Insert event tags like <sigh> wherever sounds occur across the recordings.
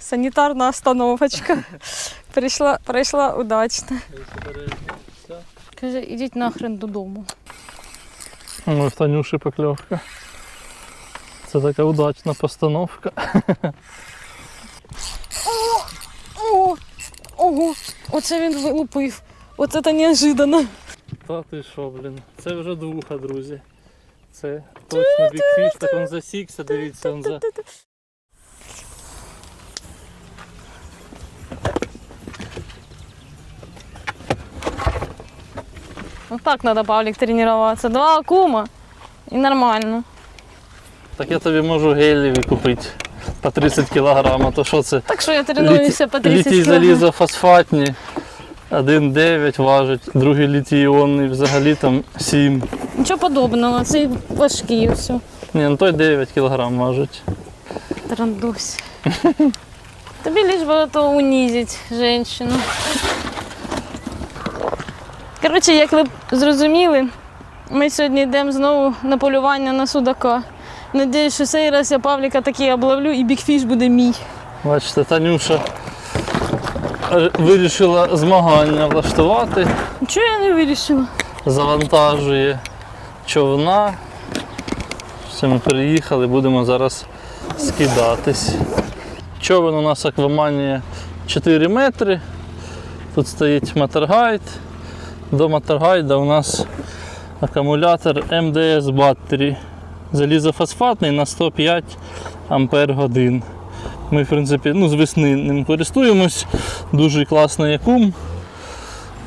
Санітарна остановочка. <laughs> Прийшла, прийшла удачно. Каже, ідіть нахрен додому. Ну, в Танюші покльовка. Це така удачна постановка. О, ого, оце він вилупив. Оце та неожиданно. Та ти що, блін? Це вже двуха, друзі. Це точно бікфіш, так він засікся, дивіться, він за. Вот так надо, Павлик, тренироваться. Два акума і нормально. Так я тобі можу гелеві купити по 30 кг, а то що це? Так що я тренуюся по 30 Літій кг. залізофосфатні. 1,9 важить, другий літій іонний взагалі там 7. Нічого подобного, це важкі все. Ні, ну той 9 кг важить. Трандусь. <laughs> Тобі лиш би то унизить женщину. Коротше, як ви зрозуміли, ми сьогодні йдемо знову на полювання на судака. Надіюсь, що цей раз я Павліка таки обловлю і бікфіш буде мій. Бачите, Танюша вирішила змагання влаштувати, Чого я не вирішила? завантажує човна. Все, ми переїхали, будемо зараз скидатись. Човен у нас акваманія 4 метри. Тут стоїть матергайд. До матергайда у нас акумулятор МДС Battery. Залізофосфатний на 105 ампер годин. Ми, в принципі, ну, з весни ним користуємось. Дуже класний акум.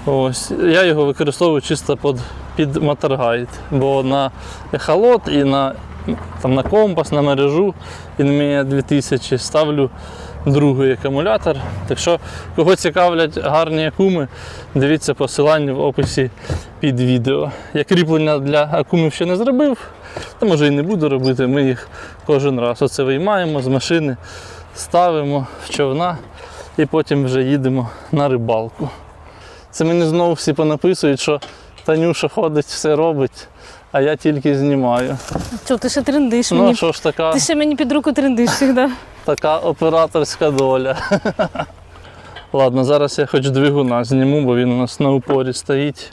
Ось. Я його використовую чисто під, під матергайд, бо на ехолот і на, там, на компас, на мережу Inmea 2000 ставлю другий акумулятор. Так що, кого цікавлять гарні акуми, дивіться посилання в описі під відео. Я кріплення для акумів ще не зробив, та може і не буду робити. Ми їх кожен раз оце виймаємо з машини, ставимо в човна і потім вже їдемо на рибалку. Це мені знову всі понаписують, що Танюша ходить, все робить, а я тільки знімаю. Чого, ти ще трендиш Ну, що ж така, Ти ще мені під руку трендиш завжди. така операторська доля. <laughs> Ладно, зараз я хоч двигуна зніму, бо він у нас на упорі стоїть.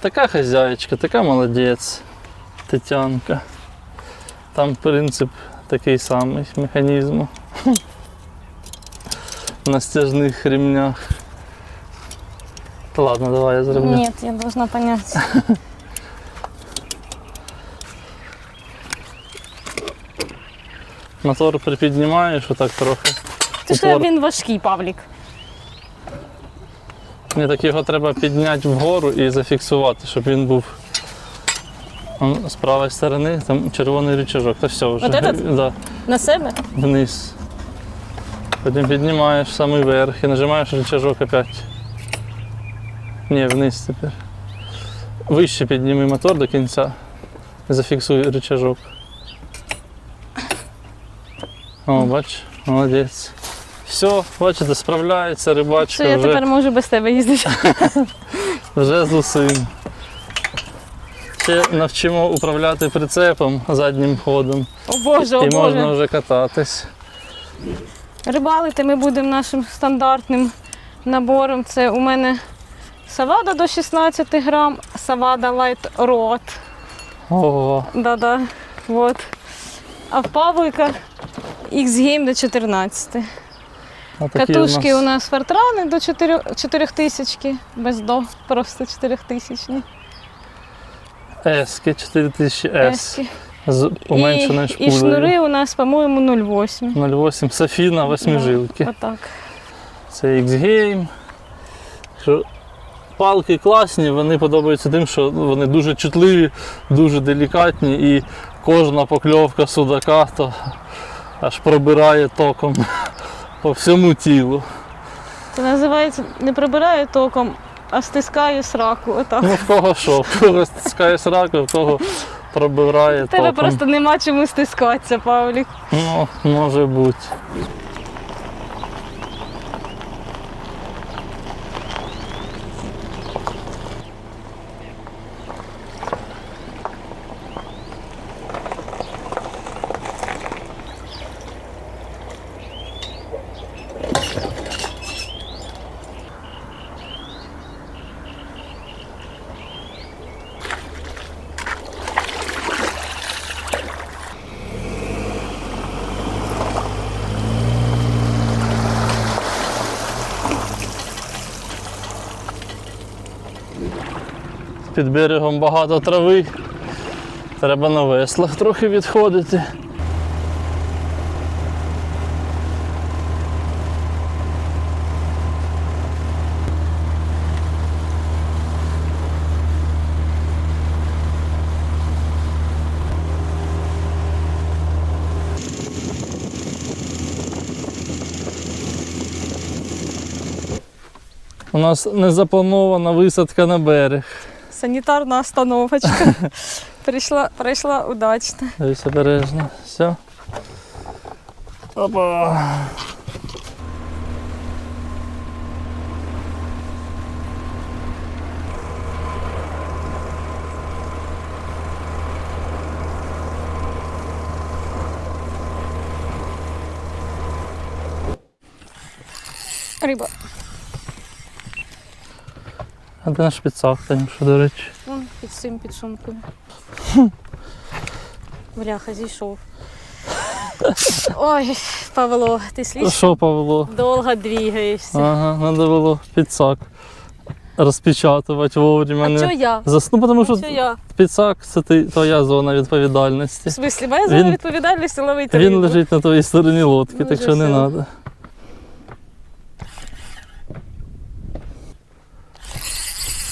Така хазяєчка, така молодець, Тетянка. Там принцип такий самий механізму. <laughs> На стяжних ремнях. Ладно, давай я зроблю. Ні, я должна понять. <laughs> Мотор припіднімаєш отак трохи. Ти ж Упор. він важкий, Павлік. Ні, так його треба підняти вгору і зафіксувати, щоб він був Он з правої сторони, там червоний рычажок. Та все вже. От этот? Да, На себе? вниз. Потім піднімаєш самий верх і нажимаєш рычажок опять. Ні, вниз тепер. Вище підніми мотор до кінця. Зафіксуй рычажок. О, бач, молодець. Все, бачите, справляється рибачка. Все, я вже. тепер можу без тебе їздити. <laughs> Вже з усім. Ще навчимо управляти прицепом заднім ходом. О Боже, о і можна вже кататись. Рибалити ми будемо нашим стандартним набором. Це у мене савада до 16 грам, савада Light Rod. Ого. Да-да. Вот. А в Павлика X-Game до 14. отакі Катушки у нас фортрани до 4, 4000, без до, просто 4000. Ески 4000 S Ески. з уменшеною і, і шнури у нас, по-моєму, 0,8. 0,8 Софіна, восьмижилки. Отак. Це X-Game. Палки класні, вони подобаються тим, що вони дуже чутливі, дуже делікатні і кожна покльовка судака то аж пробирає током <laughs> по всьому тілу. Це називається не прибираю током, а стискаю сраку. Отак. Ну в кого що, в кого стискає сраку, в кого пробирає В тебе током. просто нема чому стискатися, Павлік. Ну, може бути. Під берегом багато трави. Треба на веслах трохи відходити. У нас не запланована висадка на берег. Санітарна остановочка. <laughs> Прийшла, прийшла удачно. Дивись обережно. Все. Опа. Риба. А де наш підсак, Танюша, до речі? Вон під цим під сумкою. <laughs> Бляха, зійшов. Ой, Павло, ти слідчий? Що, Павло? Довго двігаєшся. Ага, треба було підсак розпечатувати вовремя. А чого я? Засну, тому А що я? підсак це ти, твоя зона відповідальності. В смислі, моя зона Він- відповідальності ловити Він рибу. лежить на твоїй стороні лодки, Ну, так що не треба.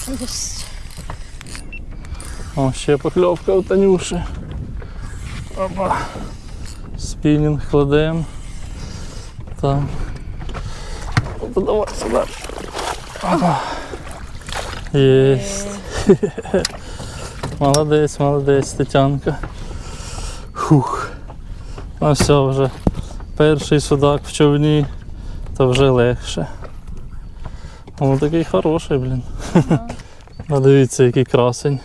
Єсть. О, ще покльовка у Танюші. Опа. Спінінг кладемо. Там. Опа, давай сюди. Опа. Єсть. <laughs> Молодець, молодець, Тетянка. Хух. Ну все вже. Перший судак в човні, то вже легше. О, такий хороший, блін. А дивіться, який красень.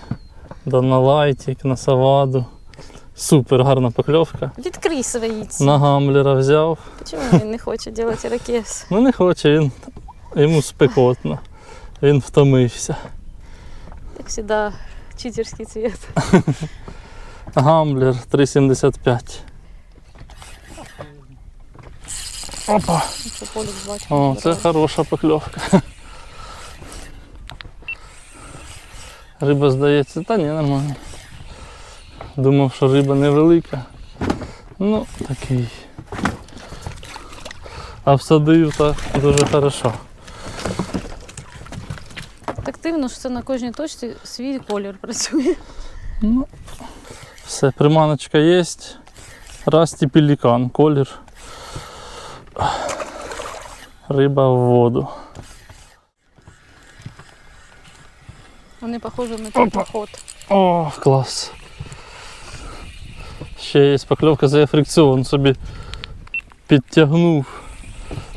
Да на лайтик, на саваду. Супер гарна покльовка. Відкрий свої ці. На гамблера взяв. Чому він не хоче робити ракес? Ну не хоче, він йому спекотно. Він втомився. Як завжди, читерський цвіт. <laughs> Гамблер 3,75. Опа! О, це хороша покльовка. Риба здається, та ні, нормально. Думав, що риба невелика. Ну, такий. А всадив так дуже хорошо. Так дивно, що це на кожній точці свій колір працює. Ну, все, приманочка є. Расті пелікан, колір. Риба в воду. Вони похоже на теплоход. О, клас. Ще є покльовка за фрикціон собі підтягнув.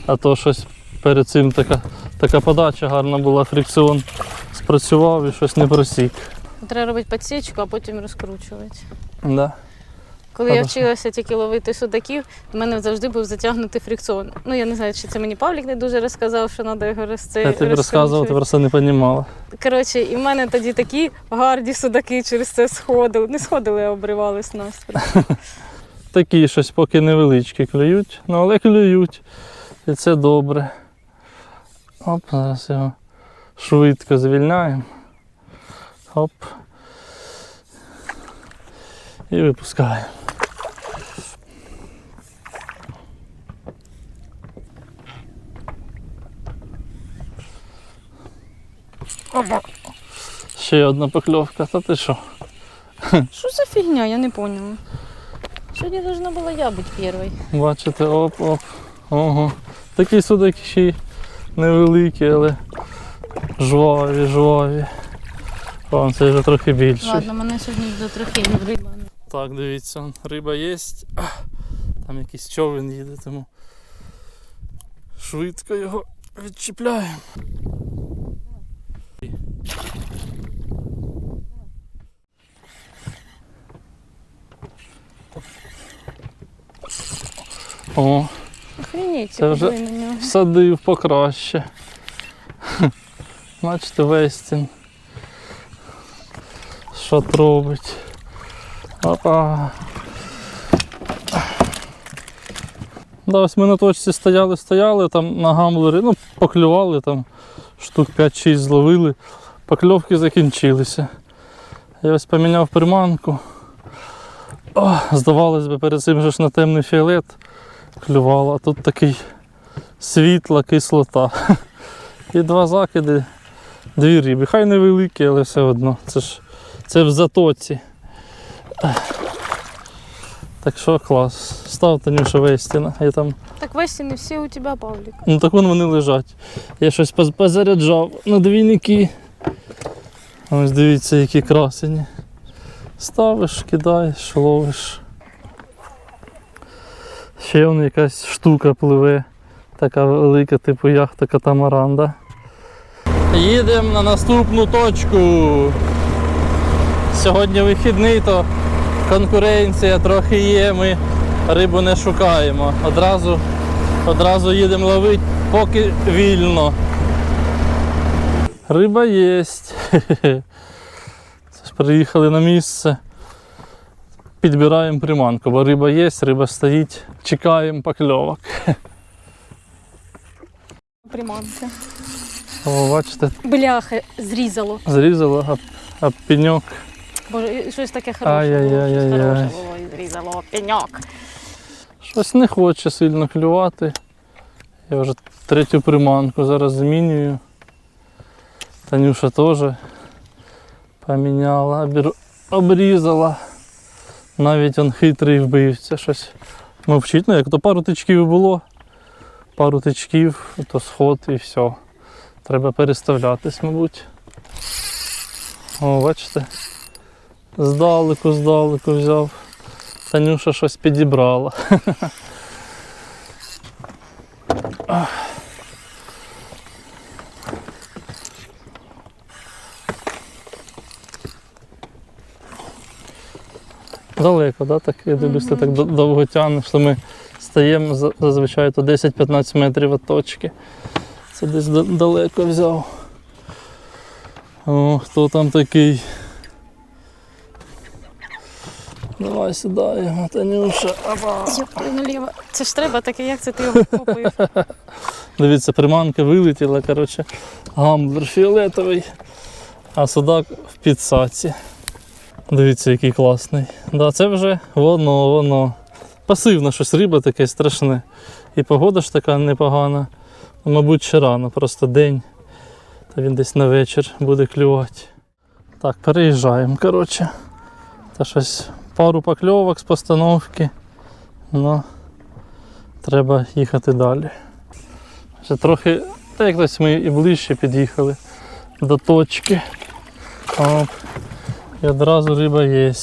А то щось перед цим така, така подача гарна була, фрикціон спрацював і щось не просік. Треба робити підсічку, а потім розкручувати. Да. Коли я вчилася тільки ловити судаків, в мене завжди був затягнутий фрикціон. Ну я не знаю, чи це мені Павлік не дуже розказав, що треба його розце... Я тобі розказував, ти просто не розуміла. Коротше, і в мене тоді такі гарді судаки через це сходили. Не сходили, а обривались навстро. <laughs> Такі щось поки невеличкі клюють, ну але клюють. І це добре. Оп, зараз його швидко звільняємо. Оп. І випускаємо. Опа. Ще одна покльовка, та ти що? Що за фігня, я не поняла. Сьогодні должна була я бути першою. Бачите, оп-оп. Ого. Такі судаки ще й невеликі, але жваві, жваві. О, це вже трохи більший. Ладно, мене сьогодні до трохи не риба. Так, дивіться, риба є. Там якийсь човен їде, тому швидко його відчіпляємо. О, Охренеть, Це вже- на нього. всадив покраще. Бачите, Вестін. Що робить? Опа. Да, ось ми на точці стояли, стояли, там на гамблері, ну, поклювали там штук 5-6 зловили. Покльовки закінчилися. Я ось поміняв приманку. О, здавалось би, перед цим же ж на темний фіолет клювало, а тут такий світла кислота. <laughs> І два закиди, дві риби. Хай невеликі, але все одно. Це ж це в затоці. Так що клас. Став Танюша Вестіна. Я там Так весіни всі у тебе, Павлік. Ну так вон вони лежать. Я щось позаряджав на двійники. Ось дивіться, які красені. Ставиш, кидаєш, ловиш. Ще вон якась штука пливе, така велика, типу яхта катамаран, да? Їдемо на наступну точку. Сьогодні вихідний, то конкуренція трохи є, ми рибу не шукаємо. Одразу Одразу їдемо ловити, поки вільно. Риба є. <laughs> Це ж приїхали на місце. Підбираємо приманку, бо риба є, риба стоїть. Чекаємо покльовок. Приманка. О, бачите, Бляха, зрізало. зрізало, а, а пеньок. Боже, і щось таке хороше. Ай-яй-яй-яй-яй. щось хороше було і зрізало. Пеньок. Щось не хоче сильно клювати. Я вже третю приманку зараз змінюю. Танюша теж поміняла, обір- обрізала. Навіть он хитрий вбивця щось мовчить. Ну, як то пару тичків було, пару тичків, то сход і все. Треба переставлятись, мабуть. О, бачите? Здалеку, здалеку взяв. Танюша щось підібрала. Далеко, да? так? Я дивлюсь, ти так довго тягнеш, що ми стаємо зазвичай то 10-15 метрів від точки. Це десь далеко взяв. О, хто там такий? Давай сідаємо, Танюша. Наліво. Це ж треба таке, як це ти його купив? <laughs> Дивіться, приманка вилетіла, коротше, гамблер фіолетовий, а судак в підсаці. Дивіться, який класний. Да, це вже воно, воно. Пасивно щось риба таке страшне. І погода ж така непогана. Мабуть, ще рано, просто день. Та він десь на вечір буде клювати. Так, переїжджаємо, коротше. Та щось пару покльовок з постановки. Ну, треба їхати далі. Ще трохи, та якось ми і ближче під'їхали до точки. Оп. І одразу риба є.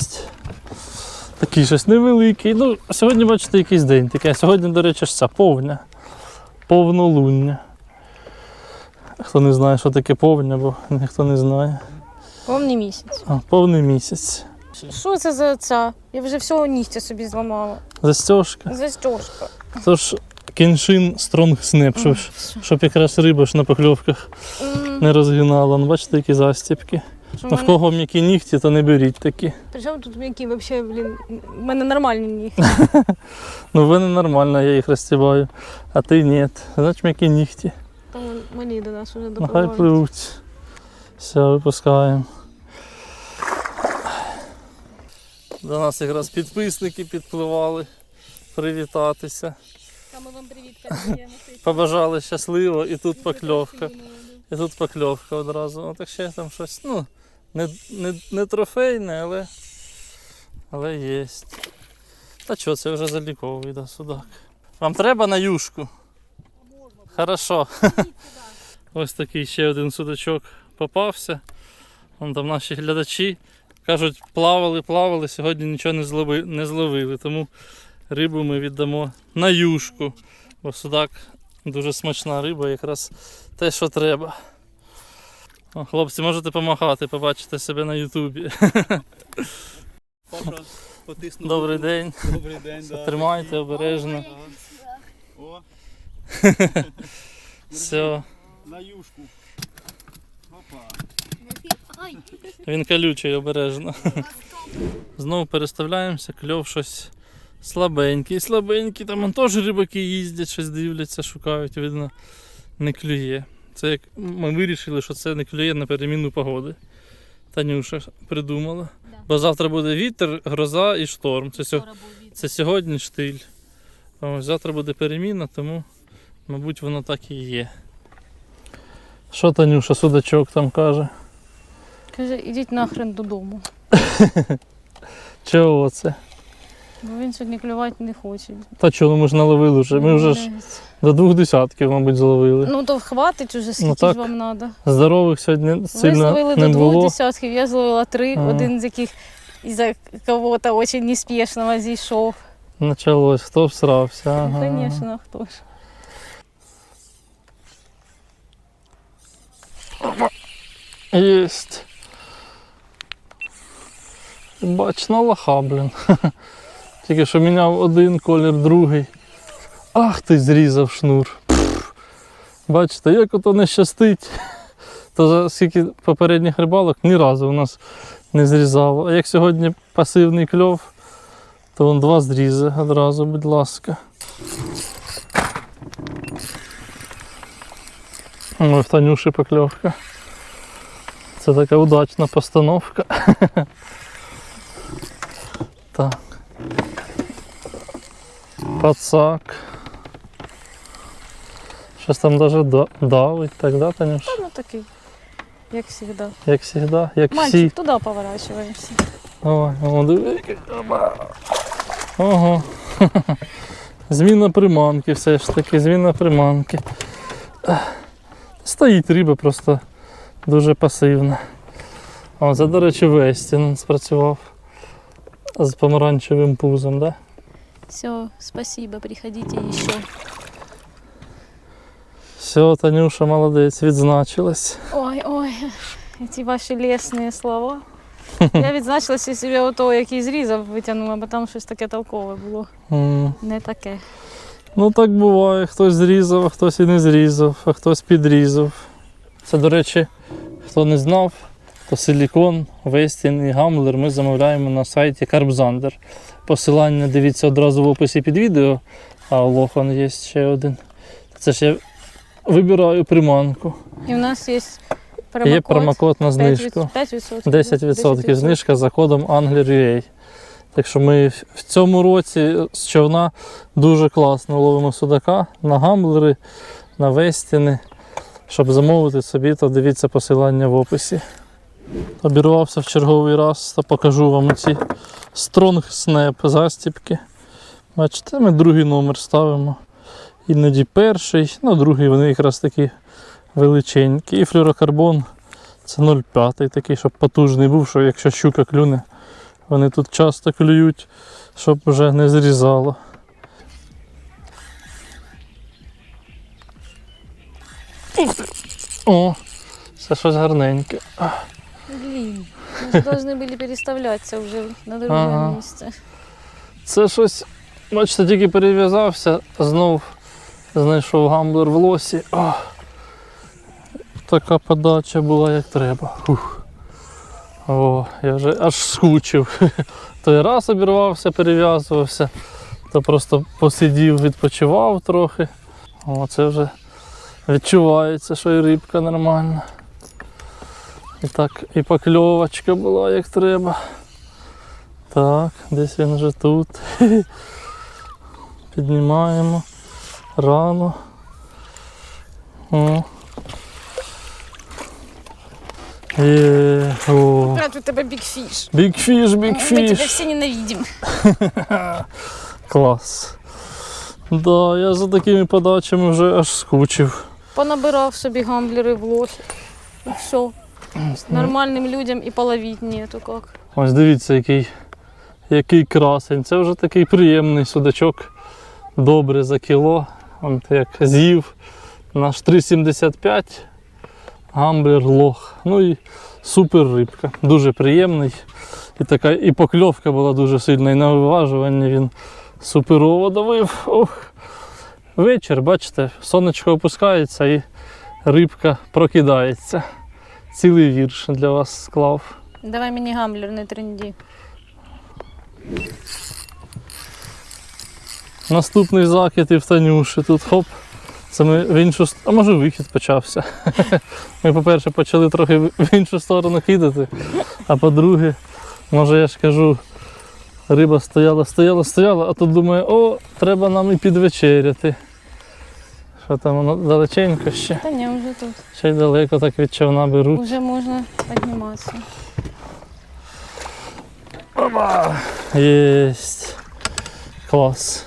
Такий щось невеликий. Ну, сьогодні, бачите, якийсь день такий. Сьогодні, до речі, ж ця повня. Повнолуння. Хто не знає, що таке повня, бо ніхто не знає. Повний місяць. А, повний місяць. Що це за ця? Я вже всього нігтя собі зламала. Застежка. Застежка. Тож кіншин Strong Snap, щоб, щоб якраз риба ж на покльовках не розгинала. Ну, бачите, які застіпки. Ну, в кого м'які нігті, то не беріть такі. Причому тут які взагалі, блін, в мене нормальні нігті. <laughs> Ну, в мене нормально, я їх розстібаю, а ти ні. Значить м'які нігті. Там мені до нас вже допомагають. пливуть. Все, випускаємо. До нас якраз підписники підпливали привітатися. Та ми вам привіт передаємо. <laughs> Побажали щасливо і тут покльовка. І тут покльовка одразу. Ну, так ще там щось, ну, не, не, не трофейне, але, але є. Та що, це вже заліковий да, судак. Вам треба на юшку? Хорошо. <laughs> Ось такий ще один судачок попався. Вон там наші глядачі кажуть, плавали, плавали, сьогодні нічого не зловили, не зловили. Тому рибу ми віддамо на юшку. Бо судак дуже смачна риба, якраз те, що треба. О, хлопці, можете помахати, побачите себе на Ютубі. Добрий день. Добрий день, да. Тримайте обережно. О, <laughs> Все. на юшку. Він колючий обережно. Знову переставляємося, кльов щось слабенький, слабенький. Там теж рибаки їздять, щось дивляться, шукають, видно, не клює. Це як ми вирішили, що це не клює на переміну погоди. Танюша придумала. Да. Бо завтра буде вітер, гроза і шторм. Це, сьо... це сьогодні штиль. Ось, завтра буде переміна, тому, мабуть, воно так і є. Що Танюша, судачок там каже? Каже, ідіть нахрен додому. Чого це? Бо він сьогодні клювати не хоче. Та чого, ми ж наловили вже. Ми вже ж до двох десятків, мабуть, зловили. Ну то хватить уже, скільки так. ж вам треба. Здорових сьогодні Ви сильно зловили не до двох було. десятків, я зловила три, Ага. один з яких із-за кого-то дуже неспішного зійшов. Началось, хто всрався. Ну, звісно, хто ж. Єсть. Бач, на лоха, блін. <laughs> Тільки що міняв один колір, другий. Ах ти зрізав шнур. Бачите, як ото не щастить. <laughs> То за скільки попередніх рибалок ні разу у нас не зрізало. А як сьогодні пасивний кльов, то вон два зрізи одразу, будь ласка. Ой, в Танюші покльовка. Це така удачна постановка. <laughs> Так. Пацак. Щось там даже давить, так, да, Танюш? Та, ну такий, як завжди. Як завжди, як всі. Мальчик, туди поворачуємося. Ой, о, диви. Ого. <laughs> Зміна приманки, все ж таки, зміна приманки. Стоїть риба просто дуже пасивна. О, це, до речі, Вестін спрацював з помаранчевим пузом, да? Все, спасибо, приходите ще. Все, Танюша молодець, відзначилась. Ой, ой, ці ваші лесні слова. <laughs> Я відзначилася собі ото, який зрізав, витягнула, бо там щось таке толкове було. М. Не таке. Ну так буває, хтось зрізав, а хтось і не зрізав, а хтось підрізав. Це, до речі, хто не знав, то силікон, вестін і гамблер ми замовляємо на сайті Карбзандер. Посилання дивіться одразу в описі під відео, а у Лохан є ще один. Це ж я вибираю приманку. І в нас є промокод. Є промокод на знижку. 5%. 10% знижка за кодом Angler.ua. Так що ми в- в цьому році з човна дуже класно ловимо судака на гамблери, на вестіни. Щоб замовити собі, то дивіться посилання в описі. Обірвався в черговий раз, то покажу вам ці Strong Snap застіпки. Бачите, ми другий номер ставимо. Іноді перший, ну другий вони якраз такі величенькі. І флюрокарбон це 0,5 такий, щоб потужний був, що якщо щука клюне, вони тут часто клюють, щоб вже не зрізало. О, це щось гарненьке. Блін, ми повинні були переставлятися вже на друге Ага. місце. Це щось, бачите, тільки перев'язався, знов знайшов гамблер в лосі. О, така подача була як треба. Фух. О, я вже аж скучив. <laughs> Той раз обірвався, перев'язувався, то просто посидів, відпочивав трохи. О, це вже відчувається, що і рибка нормальна. І так, і покльовочка була як треба. Так, десь він вже тут. <laughs> Піднімаємо рано. О. Є. О. Брат, у тебе бікфіш. Бікфіш, Ми тебе всі ненавидимо. <laughs> Клас. Да, я за такими подачами вже аж скучив. Понабирав собі гамблери в лохи. І все. Нормальним людям і половить нету як. Ось дивіться, який, який красень. Це вже такий приємний судачок. Добре за кіло. Он як з'їв наш 3,75 гамблер лох. Ну і супер рибка. Дуже приємний. І така і покльовка була дуже сильна, і на виважуванні він суперово давив. Ох. Вечір, бачите, сонечко опускається і рибка прокидається. Цілий вірш для вас склав. Давай мені гамблер не тренді. Наступний закид і в Танюші. Тут хоп, Це ми в іншу а може вихід почався. <laughs> Ми, по-перше, почали трохи в іншу сторону кидати, а по-друге, може я ж кажу, риба стояла, стояла, стояла, а тут думаю, о, треба нам і підвечеряти. Що там воно далеченько ще. Та ні, вже тут. Ще й далеко так від човна беруть. Вже можна підніматися. Опа! Єсть. Клас.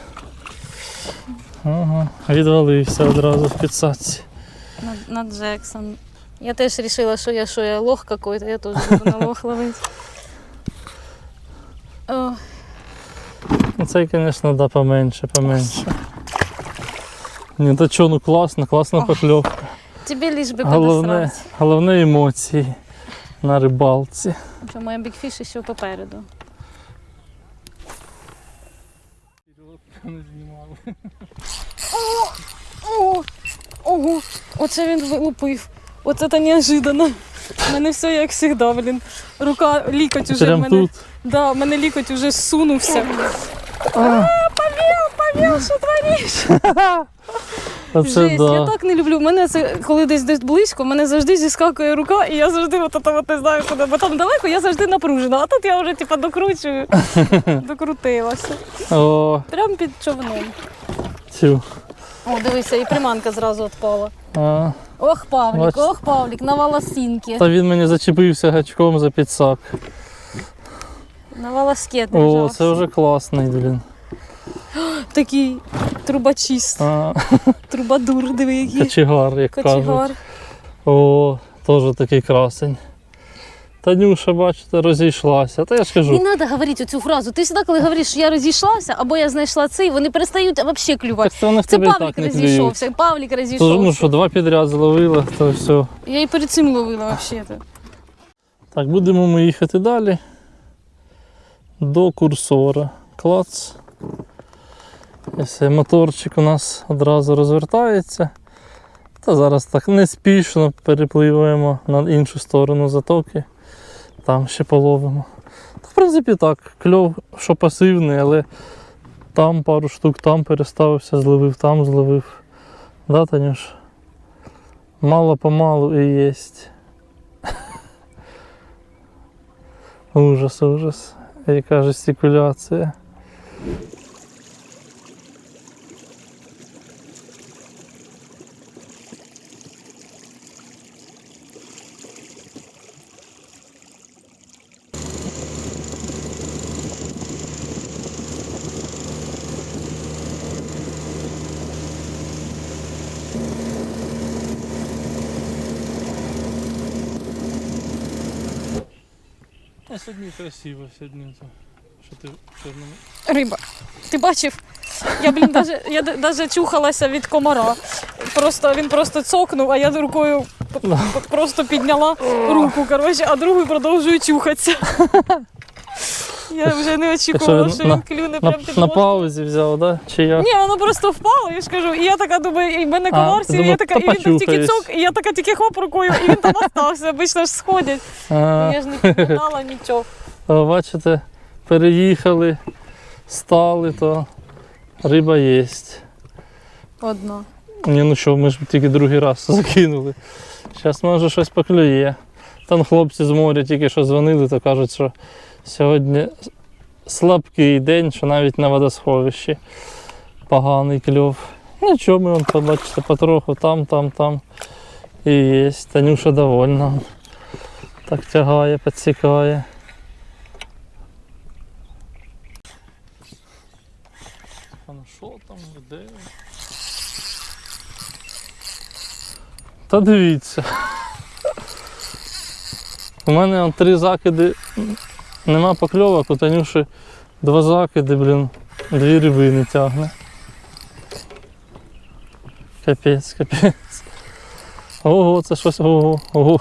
Ага, відвалився одразу в підсадці. На, на Джексон. Я теж вирішила, що я що я лох какой-то, я теж буду на лох ловити. О, Ну, Цей, звісно, да, поменше, поменше. Ні, та чого, ну класно, класна покльовка. тобі лиш би Головне, головне емоції на рибалці. Що моя бікфіш ще попереду. О, ого, оце він вилупив. Оце це неожиданно. У мене все як завжди, блін. Рука, лікоть уже в Прям мене. тут. Да, в мене лікоть уже зсунувся. А, Павел, що твориш? Жесть, я так не люблю. Мене це, коли десь десь близько, мене завжди зіскакує рука, і я завжди от, от, от, не знаю куди, бо там далеко я завжди напружена. А тут я вже типа докручую, <laughs> докрутилася. О, Прям під човном. цю. О, дивися, і приманка зразу відпала. А, Ох, Павлік, ох, Павлік, на волосинки. та він мені зачепився гачком за підсак. На волоске О, держався. це вже класний, блін. <gasps> Такий трубочист, А, <laughs> трубадур, диви який. кочегар, як кажуть. Кочегар. О, теж такий красень. Танюша, бачите, розійшлася. Та я ж Не кажу, треба говорити цю фразу. Ти завжди, коли говориш, що я розійшлася, або я знайшла цей, вони перестають взагалі клювати. так це вони в Це тебе і Павлік так не клюють. розійшовся, Павлік Тож, розійшовся. ну що, два підряд зловила, то все. Я і перед цим ловила взагалі. Так, будемо ми їхати далі. До курсора. Клац. Все, моторчик у нас одразу розвертається. Та зараз так неспішно перепливаємо на іншу сторону затоки. Там ще половимо. Та, в принципі, так, кльов, що пасивний, але там пару штук, там переставився, зловив, там зловив. Да, Танюш? Мало помалу і єсть. <laughs> Ужас, ужас. Яка жестикуляція. А сьогодні красиво, сьогодні. Що ти в чорному? Риба. Ти бачив? Я, блін, даже, я д- даже чухалася від комара. Просто, він просто цокнув, а я рукою п- п- просто підняла руку, коротше, а другою продовжую чухатися. <laughs> Я вже не очікувала, що на- він клюне На, прям під на ложку. паузі взяв, да? Чи як? Ні, воно просто впало, я ж кажу, і я така думаю, і в мене А, і я така, та і він там тільки цок, і я така тільки хоп рукою, і він там остався, обично ж сходять. А, Я ж не підмотала нічого. о, бачите, переїхали, стали, то риба є. Одно. Ні, ну що, ми ж тільки другий раз <laughs> закинули. Зараз може щось поклює. Там хлопці з моря тільки що дзвонили, то кажуть, що сьогодні слабкий день, що навіть на водосховищі поганий кльов. Нічого, ми вон, побачите, потроху там, там, там. І є. Танюша довольна. Так тягає, підсікає. А ну що там, де? Та дивіться. У мене он три закиди, нема покльовок, у Танюші два закиди, блін, дві рибини тягне. Капець, капець. Ого, це щось, ого, ого.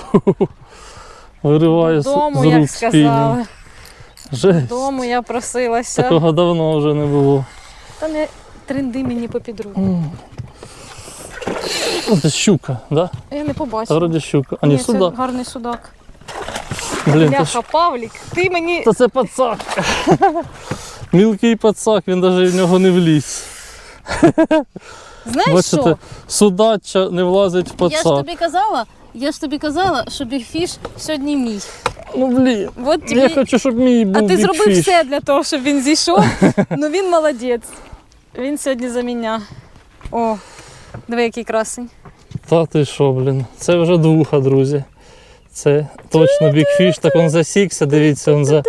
Вириває з, Дому, з як рук спінінг. сказали. Жесть. Дому я просилася. Такого давно вже не було. Та не тренди мені попід руку. Це щука, да? Я не Та побачила. вроді щука. А ні, це сюди. гарний судак. Блін, то ж Павлік, ти мені. Та це пацак. Мілкий пацак, він навіть в нього не вліз. Знаєш Бачите, що? судача не влазить в Я ж пацак. тобі казала, я ж тобі казала, що бігфіш сьогодні мій. Ну блін. От тобі... Я хочу, щоб мій був А ти зробив бікфіш. все для того, щоб він зійшов. ну він молодець. Він сьогодні за мене. О, диви, який красень. Та ти що, блін, це вже двуха, друзі. Це точно бікфіш, так він засікся, дивіться, він за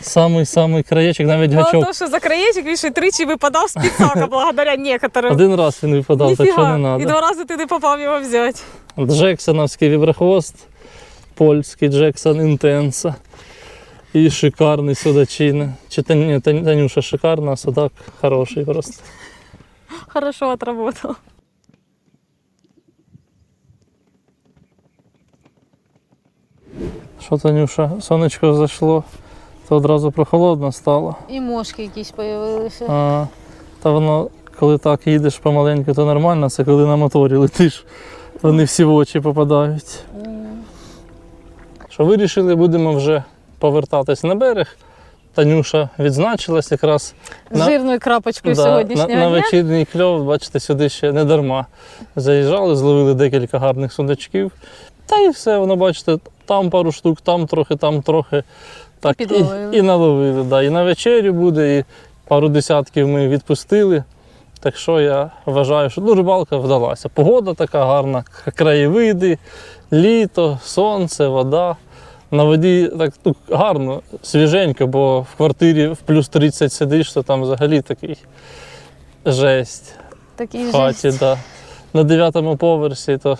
самий-самий краєчок, навіть Мало гачок. того, що за краєчок він ще тричі випадав з підсака, благодаря некоторим. Один раз він випадав, так що не І два рази ти не попав його взяти. Джексоновський віброхвост, польський Джексон Інтенса. І шикарний судачина. Чи Танюша шикарна, а судак хороший просто. Хорошо отработал. Що, Танюша, сонечко зайшло, то одразу прохолодно стало. І мошки якісь з'явилися. А, та воно, коли так їдеш помаленьку, то нормально, це коли на моторі летиш, вони всі в очі попадають. Що вирішили, будемо вже повертатись на берег. Танюша відзначилась якраз З на- жирною крапочкою Да, на, сьогоднішнього на дня. вечірній кльов, бачите, сюди ще не дарма. Заїжджали, зловили декілька гарних судачків. Та і все, воно, бачите, там пару штук, там трохи, там трохи. Так, і, підловили. і наловили. Да. І на вечерю буде, і пару десятків ми відпустили. Так що я вважаю, що ну, рибалка вдалася. Погода така гарна, краєвиди, літо, сонце, вода. На воді так ну, гарно, свіженько, бо в квартирі в плюс 30 сидиш, то там взагалі такий жесть Такий в хаті. жесть. Да. На дев'ятому поверсі то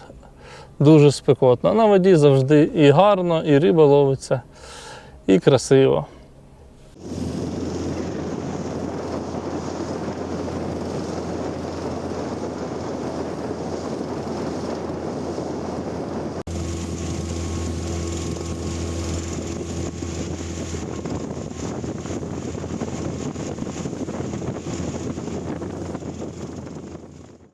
дуже спекотно. На воді завжди і гарно, і риба ловиться, і красиво.